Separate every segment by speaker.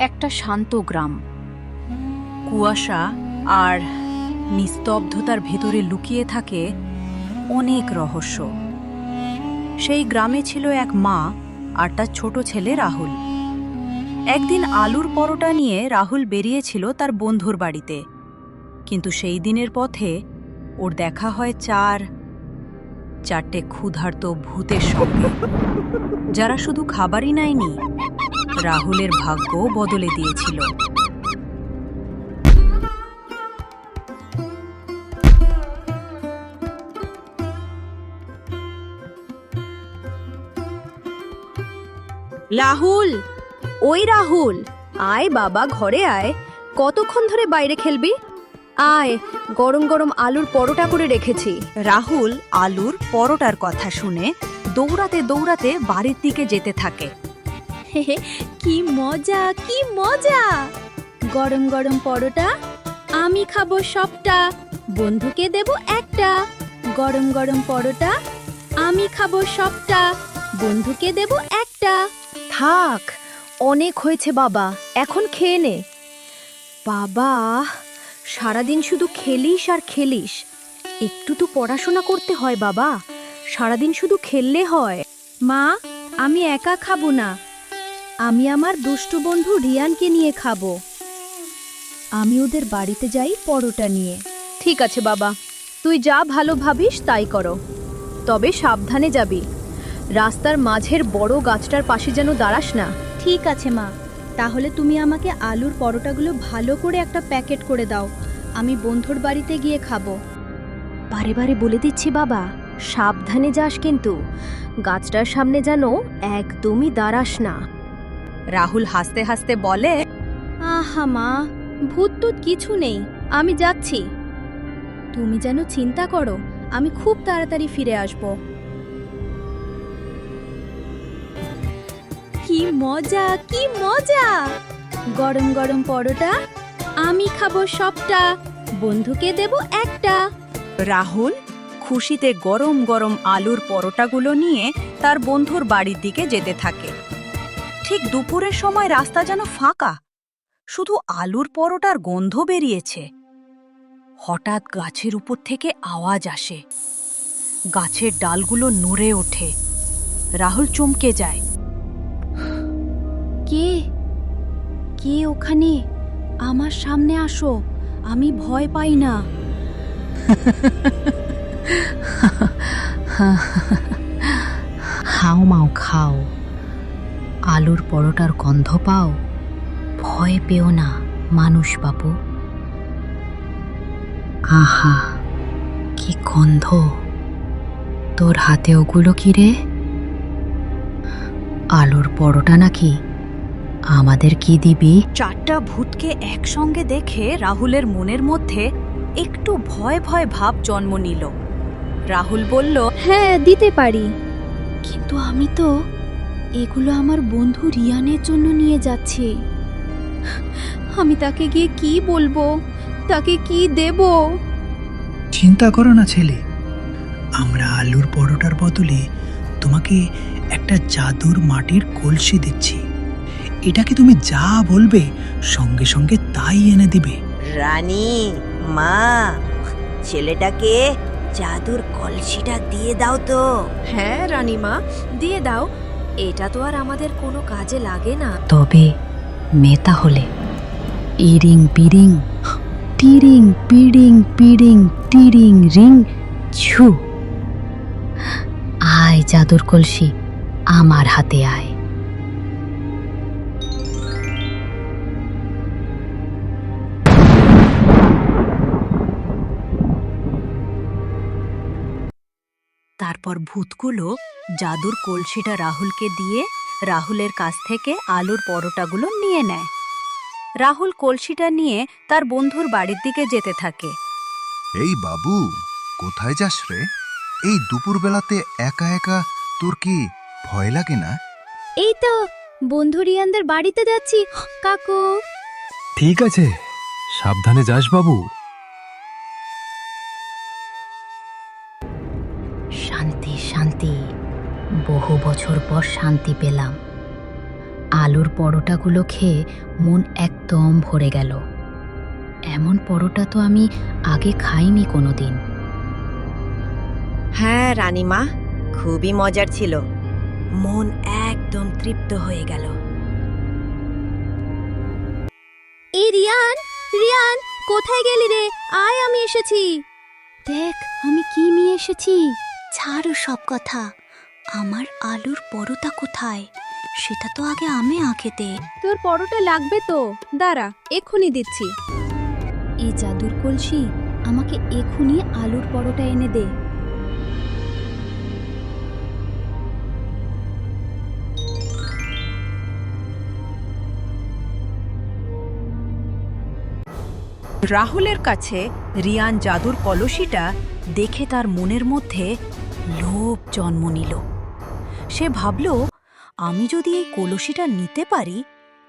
Speaker 1: একটা শান্ত গ্রাম। কুয়াশা আর নিস্তব্ধতার ভেতরে লুকিয়ে থাকে অনেক রহস্য। সেই গ্রামে ছিল এক মা আর তার ছোট ছেলে রাহুল। একদিন আলুর পরোটা নিয়ে রাহুল বেরিয়েছিল তার বন্ধুর বাড়িতে। কিন্তু সেই দিনের পথে ওর দেখা হয় চার, চারটে ক্ষুধার্ত ভূতের সঙ্গে, যারা শুধু খাবারই নেয়নি রাহুলের ভাগ্য বদলে দিয়েছিল।
Speaker 2: রাহুল, ওই রাহুল, আয় বাবা, ঘরে আয়। কতক্ষণ ধরে বাইরে খেলবি? আয়, গরম গরম আলুর পরোটা করে রেখেছি।
Speaker 1: রাহুল আলুর পরোটার কথা শুনে দৌড়াতে দৌড়াতে বাড়ির দিকে যেতে থাকে।
Speaker 2: কি মজা কি মজা। গরম গরম পরোটা আমি খাব সবটা বন্ধুকে দেব একটা। গরম গরম পরোটা আমি খাব সবটা বন্ধুকে দেব একটা। থাক অনেক হয়েছে বাবা এখন খেয়ে নে। বাবা সারাদিন শুধু খেলিস আর খেলিস। একটু তো পড়াশোনা করতে হয় বাবা সারাদিন শুধু খেললে হয়। মা আমি একা খাব না আমি আমার দুষ্টু বন্ধু রিয়ানকে নিয়ে খাব। আমি ওদের বাড়িতে যাই পরোটা নিয়ে। ঠিক আছে বাবা। তুই যা ভালো ভাবিস তাই করো। তবে সাবধানে যাবি। রাস্তার মাঝের বড় গাছটার পাশে যেন দাঁড়াস না। ঠিক আছে মা। তাহলে তুমি আমাকে আলুর পরোটাগুলো ভালো করে একটা প্যাকেট করে দাও। আমি বন্ধুর বাড়িতে গিয়ে খাব। বারে বারে বলে দিচ্ছি বাবা সাবধানে যাস কিন্তু। গাছটার সামনে যেন একদমই দাঁড়াস না।
Speaker 1: রাহুল হাসতে হাসতে বলে
Speaker 2: আহা মা ভূত টুত কিছু নেই আমি যাচ্ছি। তুমি যেন চিন্তা করো আমি খুব তাড়াতাড়ি ফিরে আসব। কি মজা কি মজা! গরম গরম পরোটা আমি খাব সবটা বন্ধুকে দেব একটা।
Speaker 1: রাহুল খুশিতে গরম গরম আলুর পরোটাগুলো নিয়ে তার বন্ধুর বাড়ির দিকে যেতে থাকে। ঠিক দুপুরের সময় রাস্তা যেন ফাঁকা। শুধু আলুর পরোটার গন্ধ বেরিয়েছে। হঠাৎ গাছের উপর থেকে আওয়াজ আসে। গাছের ডালগুলো নড়ে ওঠে। রাহুল চমকে যায়।
Speaker 2: কে? কে ওখানে? আমার সামনে আসো। আমি ভয় পাই না।
Speaker 3: হাও মাও খাও। আলুর পরোটার গন্ধ পাও? ভয় পেও না মানুষ বাবু আহা কি গন্ধ। তোর হাতে ওগুলো কি রে? আলুর পরোটা নাকি আমাদের কি দিবি?
Speaker 1: চারটা ভূতকে একসঙ্গে দেখে রাহুলের মনের মধ্যে একটু ভয় ভয় ভাব জন্ম নিল। রাহুল বলল
Speaker 2: হ্যাঁ দিতে পারি। কিন্তু আমি তো এগুলো আমার বন্ধু রিয়ানের জন্য নিয়ে যাচ্ছি। আমি তাকে গিয়ে কি বলব? তাকে কি দেব?
Speaker 4: চিন্তা করো না ছেলে। আমরা আলুর পরোটার বদলে তোমাকে একটা জাদুর মাটির কলসি দিচ্ছি। এটাকে তুমি যা বলবে সঙ্গে সঙ্গে তাই এনে দিবে।
Speaker 5: রানী মা ছেলেটাকে জাদুর কলসিটা দিয়ে দাও তো।
Speaker 2: হ্যাঁ রানীমা দিয়ে দাও। এটা তো আর আমাদের কোনো কাজে লাগে না।
Speaker 3: তবে মেয়ে তাহলে? ইরিং পিরিং টিরিং পিডিং পিডিং টিরিং রিং ছু। আয় জাদুর কলসি আমার হাতে আয়।
Speaker 1: তারপর ভূতগুলো জাদুর কলসিটা রাহুলকে দিয়ে রাহুলের কাছ থেকে আলুর পরোটাগুলো নিয়ে নেয়। রাহুল কলসিটা নিয়ে তার বন্ধুর বাড়ির দিকে যেতে থাকে।
Speaker 6: এই বাবু কোথায় যাস রে? এই দুপুরবেলাতে একা একা তোর কি ভয় লাগে না?
Speaker 2: এই তো বন্ধু রিয়ানদের বাড়িতে যাচ্ছি। কাকু।
Speaker 7: ঠিক আছে সাবধানে যাস বাবু।
Speaker 3: শান্তি শান্তি। বহু বছর পর শান্তি পেলাম। আলুর পরোটাগুলো খেয়ে মন একদম ভরে গেল। এমন পরোটা তো আমি আগে খাইনি কোনো দিন
Speaker 5: হ্যাঁ রানীমা খুবই মজার ছিল। মন একদম তৃপ্ত হয়ে গেল।
Speaker 2: এই রিয়ান রিয়ান কোথায় গেলি রে? আয় আমি এসেছি। দেখ আমি কি নিয়ে এসেছি?
Speaker 3: ছাড়ো সব কথা। আমার আলুর পরোটা কোথায়? সেটা তো আগে আমি আঁকে দে।
Speaker 2: তোর পরোটা লাগবে তো। দাঁড়া এক্ষুনি দিচ্ছি। এই জাদুর কলসি আমাকে এক্ষুনি আলুর পরোটা এনে দে।
Speaker 1: রাহুলের কাছে রিয়ান জাদুর কলসিটা দেখে তার মনের মধ্যে লোভ জন্ম নিল। সে ভাবল আমি যদি এই কলসিটা নিতে পারি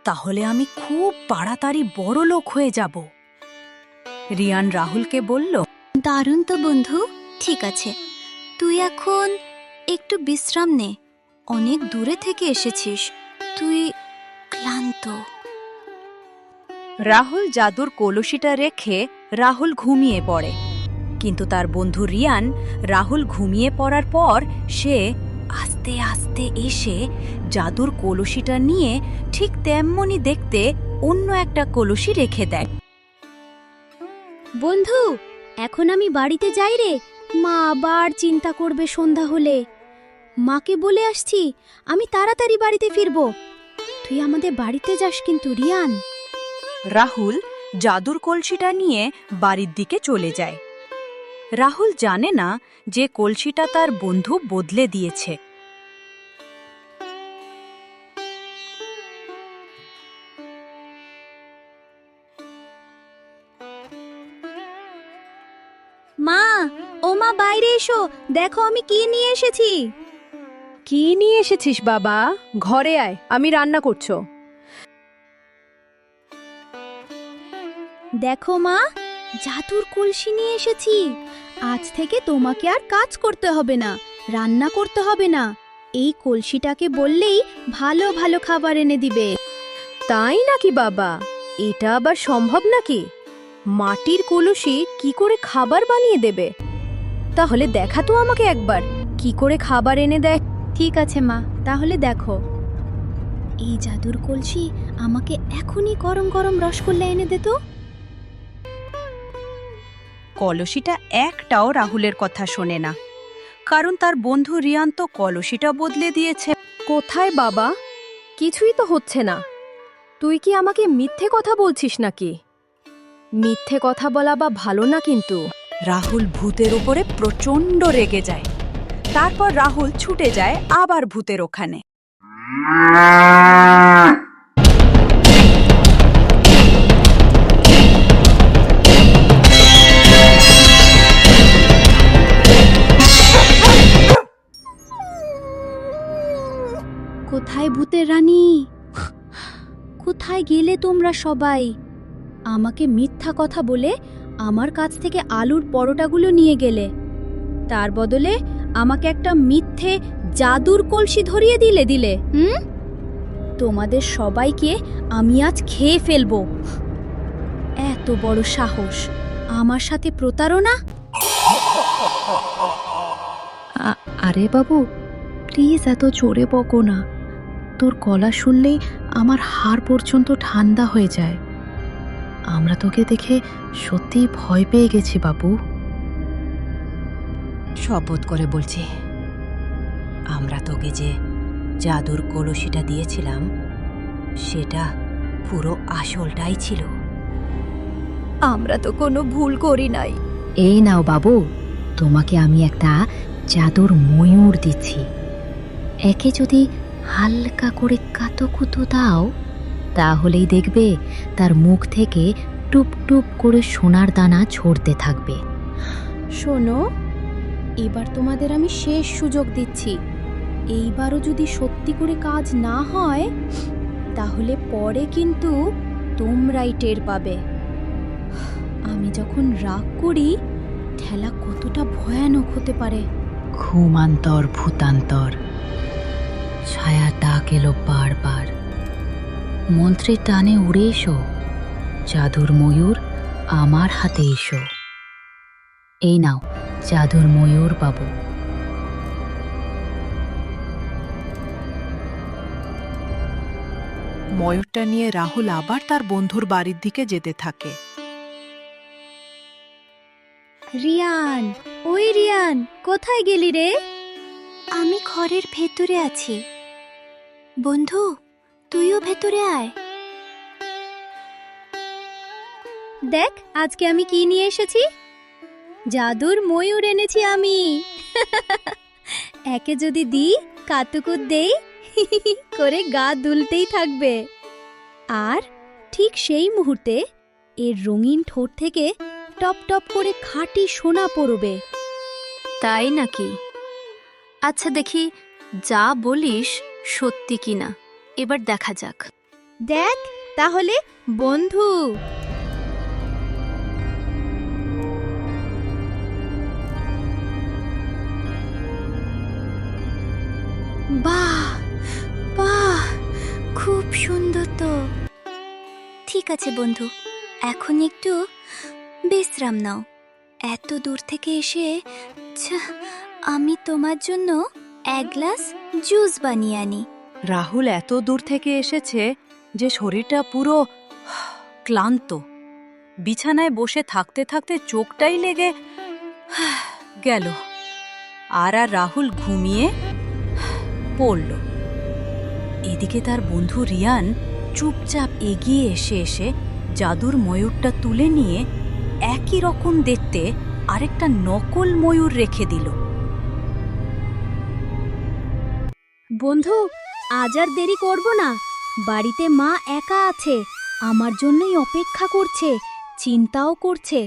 Speaker 1: তাহলে আমি খুব তাড়াতাড়ি বড় লোক হয়ে যাব। রিয়ান রাহুলকে বলল
Speaker 3: দারুণ তো বন্ধু ঠিক আছে। তুই এখন একটু বিশ্রাম নে অনেক দূরে থেকে এসেছিস তুই ক্লান্ত।
Speaker 1: রাহুল জাদুর কলসিটা রেখে রাহুল ঘুমিয়ে পড়ে। কিন্তু তার বন্ধু রিয়ান রাহুল ঘুমিয়ে পড়ার পর সে আস্তে আস্তে এসে জাদুর কলসিটা নিয়ে ঠিক তেমনই দেখতে অন্য একটা কলসি রেখে দেয়।
Speaker 2: বন্ধু এখন আমি বাড়িতে যাই রে। মা আবার চিন্তা করবে সন্ধ্যা হলে। মাকে বলে আসছি আমি তাড়াতাড়ি বাড়িতে ফিরবো। তুই আমাদের বাড়িতে যাস কিন্তু রিয়ান।
Speaker 1: রাহুল জাদুর কলসিটা নিয়ে বাড়ির দিকে চলে যায়। রাহুল জানে না যে কলসিটা তার বন্ধু বদলে দিয়েছে।
Speaker 2: মা ও মা বাইরে এসো। দেখো আমি কি নিয়ে এসেছি।
Speaker 1: কি নিয়ে এসেছিস বাবা? ঘরে আয় আমি রান্না করছ।
Speaker 2: দেখো মা জাদুর কলসি নিয়ে এসেছি। আজ থেকে তোমাকে আর কাজ করতে হবে না রান্না করতে হবে না। এই কলসিটাকে বললেই ভালো ভালো খাবার এনে দিবে।
Speaker 1: তাই নাকি বাবা? এটা আবার সম্ভব নাকি? মাটির কলসি কি করে খাবার বানিয়ে দেবে? তাহলে দেখা তো আমাকে একবার কি করে খাবার এনে দেয়।
Speaker 2: ঠিক আছে মা তাহলে দেখো। এই জাদুর কলসি আমাকে এখনই গরম গরম রসগোল্লা এনে দে তো।
Speaker 1: কলসিটা একটাও রাহুলের কথা শোনে না। কারণ তার বন্ধু রিয়ান তো কলসিটা বদলে দিয়েছে। কোথায় বাবা? কিছুই তো হচ্ছে না। তুই কি আমাকে মিথ্যে কথা বলছিস নাকি? মিথ্যে কথা বলা বা ভালো না কিন্তু। রাহুল ভূতের উপরে প্রচণ্ড রেগে যায়। তারপর রাহুল ছুটে যায় আবার ভূতের ওখানে।
Speaker 2: রানী। কোথায় গেলে তোমরা সবাই? আমাকে মিথ্যা কথা বলে আমার কাছ থেকে আলুর পরোটাগুলো নিয়ে গেলে। তার বদলে আমাকে একটা মিথ্যে জাদুর কলসি ধরিয়ে দিলে দিলে। হুম? তোমাদের সবাইকে আমি আজ খেয়ে ফেলব। এত বড় সাহস। আমার সাথে প্রতারণা?
Speaker 3: আরে বাবু, প্লিজ এত জোরে বকো না। তোর গলা শুনলেই আমার হাড় পর্যন্ত ঠান্ডা হয়ে যায়। আমরা তোকে দেখে সত্যিই ভয় পেয়ে গেছি বাবু।
Speaker 5: শপথ করে বলছি আমরা তোকে যে জাদুর কলসিটা দিয়েছিলাম সেটা পুরো আসলটাই ছিল।
Speaker 1: আমরা তো কোনো ভুল করি নাই।
Speaker 3: এই নাও বাবু তোমাকে আমি একটা জাদুর ময়ূর দিচ্ছি। একে যদি হালকা করে কাতকুতো দাও তাহলেই দেখবে তার মুখ থেকে টুপ টুপ করে সোনার দানা ছড়তে থাকবে।
Speaker 2: শোনো এবার তোমাদের আমি শেষ সুযোগ দিচ্ছি। এইবারও যদি সত্যি করে কাজ না হয় তাহলে পরে কিন্তু তোমরাই টের পাবে। আমি যখন রাগ করি ঠেলা কতটা ভয়ানক হতে পারে।
Speaker 3: ঘুমান্তর ভূতান্তর। ছায়া ডাক এলো বারবার। মন্ত্রের টানে উড়ে এসো জাদুর ময়ূর আমার হাতে এসো। এই নাও জাদুর ময়ূর বাবু।
Speaker 8: ময়ূরটা নিয়ে রাহুল আবার তার বন্ধুর বাড়ির দিকে যেতে থাকে।
Speaker 2: রিয়ান ওই রিয়ান কোথায় গেলি রে?
Speaker 3: আমি ঘরের ভেতরে আছি। বন্ধু, তুইও ভেতরে আয়।
Speaker 2: দেখ, আজকে আমি কি নিয়ে এসেছি? জাদুর ময়ূর এনেছি আমি। একে যদি দিই, কাতুকুত দেই, করে গা দুলতেই থাকবে। আর ঠিক সেই মুহূর্তে এর রঙিন ঠোঁট থেকে টপ টপ করে খাঁটি সোনা পড়বে।
Speaker 3: তাই নাকি? আচ্ছা দেখি, যা বলিস সত্যি কিনা এবার দেখা যাক।
Speaker 2: দেখ তাহলে বন্ধু।
Speaker 3: বাহ বাহ খুব সুন্দর তো। ঠিক আছে বন্ধু এখন একটু বিশ্রাম নাও। এত দূর থেকে এসে আমি তোমার জন্য এক গ্লাস জুস বানিয়ে আনি।
Speaker 1: রাহুল এত দূর থেকে এসেছে যে শরীরটা পুরো ক্লান্ত। বিছানায় বসে থাকতে থাকতে চোখটাই লেগে গেল। আর আর রাহুল ঘুমিয়ে পড়ল। এদিকে তার বন্ধু রিয়ান চুপচাপ এগিয়ে এসে এসে জাদুর ময়ূরটা তুলে নিয়ে একই রকম দেখতে আরেকটা নকল ময়ূর রেখে দিল।
Speaker 2: বন্ধু আজ আর দেরি করব না। বাড়িতে মা একা আছে আমার জন্যই অপেক্ষা করছে চিন্তাও করছে।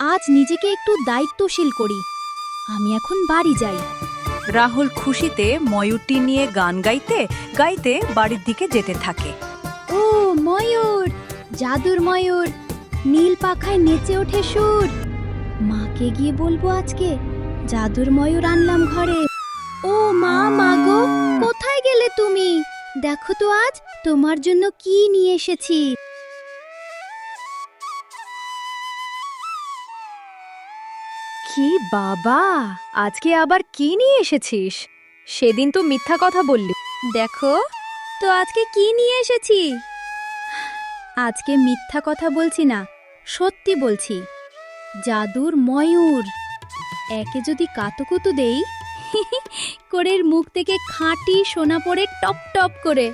Speaker 2: আজ নিজেকে একটু দায়িত্বশীল করি। আমি এখন বাড়ি যাই।
Speaker 1: রাহুল খুশিতে ময়ূরটি নিয়ে গান গাইতে গাইতে বাড়ির দিকে যেতে থাকে।
Speaker 2: ও ময়ূর! জাদুর ময়ূর! নীল পাখায় নেচে ওঠে সুর। মাকে গিয়ে বলব আজকে জাদুর ময়ূর আনলাম ঘরে। ও মা মাগো কোথায় গেলে তুমি? দেখো তো আজ, তোমার জন্য কি নিয়ে এসেছি।
Speaker 9: কি বাবা, আজকে আবার কি নিয়ে এসেছিস? সেদিন তো মিথ্যা কথা বললি।
Speaker 2: দেখো, তো আজকে কি নিয়ে এসেছি? আজকে মিথ্যা কথা বলছি না, সত্যি বলছি। জাদুর ময়ূর। একে যদি কাতুকুতু দেই করের মুখ থেকে খাঁটি সোনা পড়ে টপ টপ করে।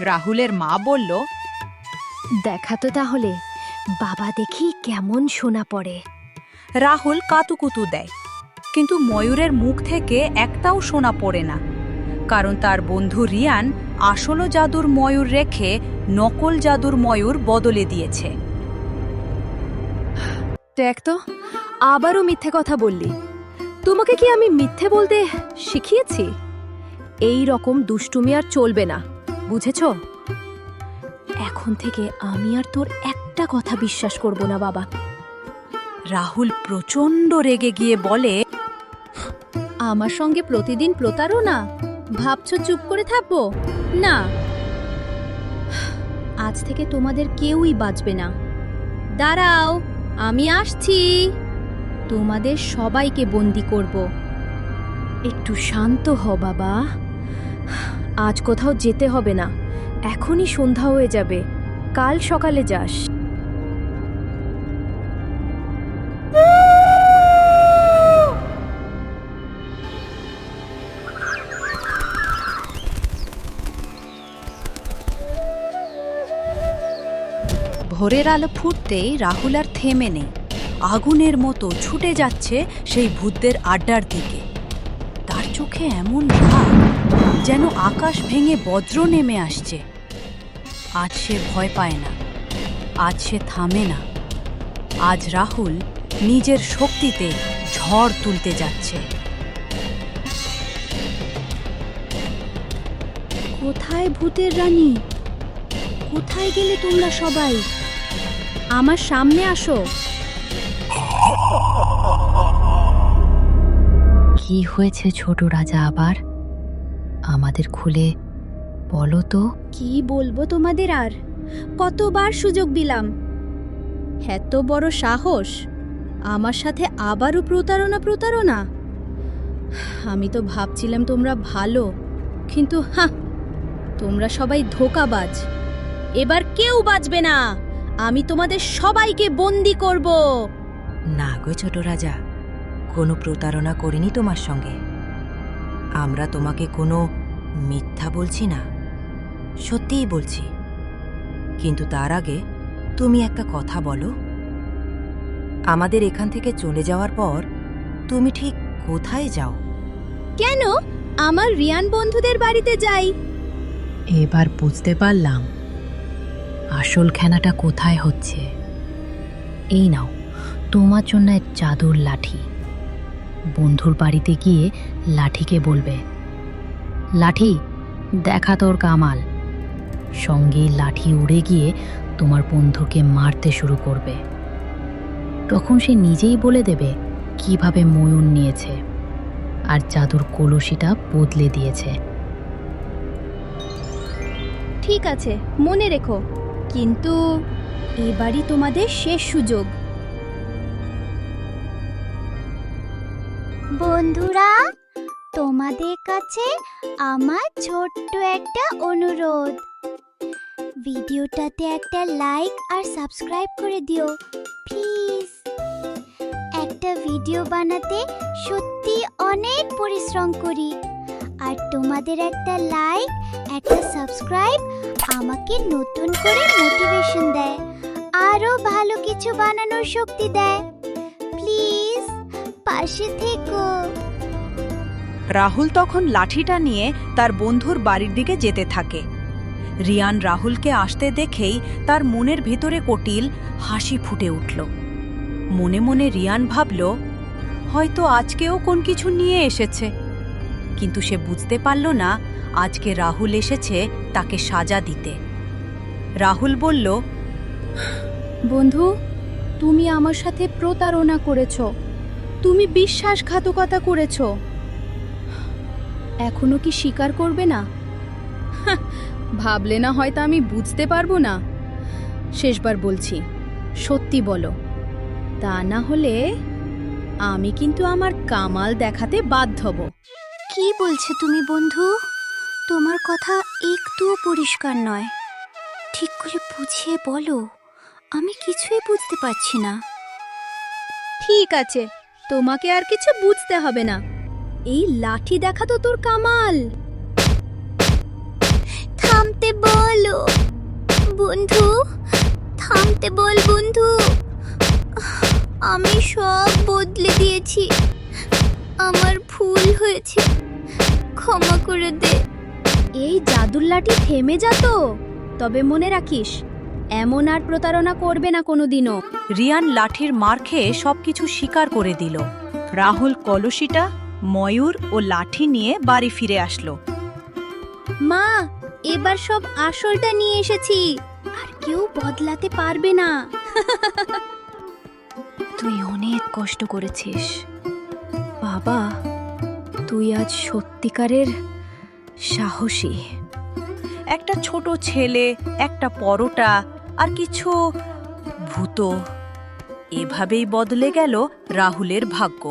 Speaker 1: রাহুলের মা বলল
Speaker 9: দেখা তো তাহলে বাবা দেখি কেমন সোনা পড়ে।
Speaker 1: রাহুল কাতুকুতু দেয় কিন্তু ময়ূরের মুখ থেকে একটাও সোনা পড়ে না কারণ তার বন্ধু রিয়ান আসল জাদুর ময়ূর রেখে নকল জাদুর ময়ূর বদলে দিয়েছে।
Speaker 9: দেখ তো আবারও মিথ্যে কথা বললি। তোমাকে কি আমি মিথ্যে বলতে শিখিয়েছি? এই রকম দুষ্টুমি আর চলবে না, বুঝেছ? এখন থেকে আমি আর তোর একটা কথা বিশ্বাস করব না, বাবা।
Speaker 1: রাহুল প্রচণ্ড রেগে গিয়ে বলে,
Speaker 2: আমার সঙ্গে প্রতিদিন প্রতারণা ভাবছ চুপ করে থাকব? না। আজ থেকে তোমাদের কেউই বাঁচবে না। দাঁড়াও, আমি আসছি। তোমাদের সবাইকে বন্দি করব।
Speaker 9: একটু শান্ত হ বাবা। আজ কোথাও যেতে হবে না। এখনই সন্ধ্যা হয়ে যাবে। কাল সকালে যাস।
Speaker 1: ভোরের আলো ফুটতেই রাহুল আর থেমে নেই। আগুনের মতো ছুটে যাচ্ছে সেই ভূতদের আড্ডার দিকে। তার চোখে এমন রাগ যেন আকাশ ভেঙে বজ্র নেমে আসছে। আজ সে ভয় পায় না, আজ সে থামে না। আজ রাহুল নিজের শক্তিতে ঝড় তুলতে যাচ্ছে।
Speaker 2: কোথায় ভূতের রানী? কোথায় গেলে তোমরা সবাই? আমার সামনে আসো।
Speaker 3: কি হয়েছে ছোট রাজা আবার? আমাদের খুলে বলো তো।
Speaker 2: কি বলব তোমাদের আর? কতবার সুযোগ দিলাম। এত বড় সাহস? আমার সাথে আবারও প্রতারণা প্রতারণা? আমি তো ভাবছিলাম তোমরা ভালো কিন্তু হা তোমরা সবাই ধোকাবাজ। এবার কেউ বাঁচবে না। আমি তোমাদের সবাইকে বন্দি করব।
Speaker 5: না গো ছোট রাজা কোনো প্রতারণা করিনি তোমার সঙ্গে। আমরা তোমাকে কোনো মিথ্যা বলছি না সত্যিই বলছি। কিন্তু তার আগে তুমি একটা কথা বলো। আমাদের এখান থেকে চলে যাওয়ার পর তুমি ঠিক কোথায় যাও?
Speaker 2: কেন? আমার রিয়ান বন্ধুদের বাড়িতে যাই।
Speaker 3: এবার বুঝতে পারলাম আসল খেলাটা কোথায় হচ্ছে। এই নাও তোমার জন্য এক জাদুর লাঠি। বন্ধুর বাড়িতে গিয়ে লাঠিকে বলবে, লাঠি, দেখা তোর কামাল। সঙ্গে লাঠি উড়ে গিয়ে তোমার বন্ধুকে মারতে শুরু করবে। তখন সে নিজেই বলে দেবে কীভাবে ময়ূর নিয়েছে আর জাদুর কলসিটা বদলে দিয়েছে।
Speaker 2: ঠিক আছে, মনে রেখো। কিন্তু এবারই তোমাদের শেষ সুযোগ।
Speaker 10: বন্ধুরা, তোমাদের কাছে আমার ছোট্ট একটা অনুরোধ। ভিডিওটাতে একটা লাইক আর সাবস্ক্রাইব করে দিও, প্লিজ। একটা ভিডিও বানাতে সত্যি অনেক পরিশ্রম করি। আর তোমাদের একটা লাইক, একটা সাবস্ক্রাইব আমাকে নতুন করে মোটিভেশন দেয়, আরও ভালো কিছু বানানোর শক্তি দেয়। পাশে থেকো।
Speaker 1: রাহুল তখন লাঠিটা নিয়ে তার বন্ধুর বাড়ির দিকে যেতে থাকে। রিয়ান রাহুলকে আসতে দেখেই তার মনের ভেতরে কটিল হাসি ফুটে উঠল। মনে মনে রিয়ান ভাবল হয়তো আজকেও কোন কিছু নিয়ে এসেছে। কিন্তু সে বুঝতে পারল না আজকে রাহুল এসেছে তাকে সাজা দিতে। রাহুল বলল
Speaker 2: বন্ধু তুমি আমার সাথে প্রতারণা করেছ। তুমি বিশ্বাসঘাতকতা করেছ। এখনও কি স্বীকার করবে না? ভাবলে না হয়তো আমি বুঝতে পারব না। শেষবার বলছি সত্যি বলো তা না হলে আমি কিন্তু আমার কামাল দেখাতে বাধ্য হব।
Speaker 10: কি বলছে তুমি বন্ধু? তোমার কথা একটুও পরিষ্কার নয়। ঠিক করে বুঝিয়ে বলো আমি কিছুই বুঝতে পারছি না।
Speaker 2: ঠিক আছে তোমাকে আর কিছু বুঝতে হবে না। এই লাঠি দেখা তো তোর কামাল।
Speaker 10: থামতে বলো বন্ধু থামতে বল বন্ধু। আমি সব বদলে দিয়েছি। আমার ভুল হয়েছে। ক্ষমা করে দে।
Speaker 2: এই জাদুর লাঠি থেমে যা তো তবে মনে রাখিস এমন আর প্রতারণা করবে না কোনোদিনও।
Speaker 1: রিয়ান লাঠির মার খেয়ে সবকিছু স্বীকার করে দিল। রাহুল কলসিটা ময়ূর ও লাঠি নিয়ে বাড়ি ফিরে আসলো।
Speaker 2: মা এবার সব আসলটা নিয়ে এসেছি। আর কেউ বদলাতে পারবে না।
Speaker 3: তুই অনেক কষ্ট করেছিস। বাবা তুই আজ সত্যিকারের সাহসী।
Speaker 1: একটা ছোট ছেলে একটা পরোটা আর কিছু ভূত এভাবেই বদলে গেল রাহুলের ভাগ্য।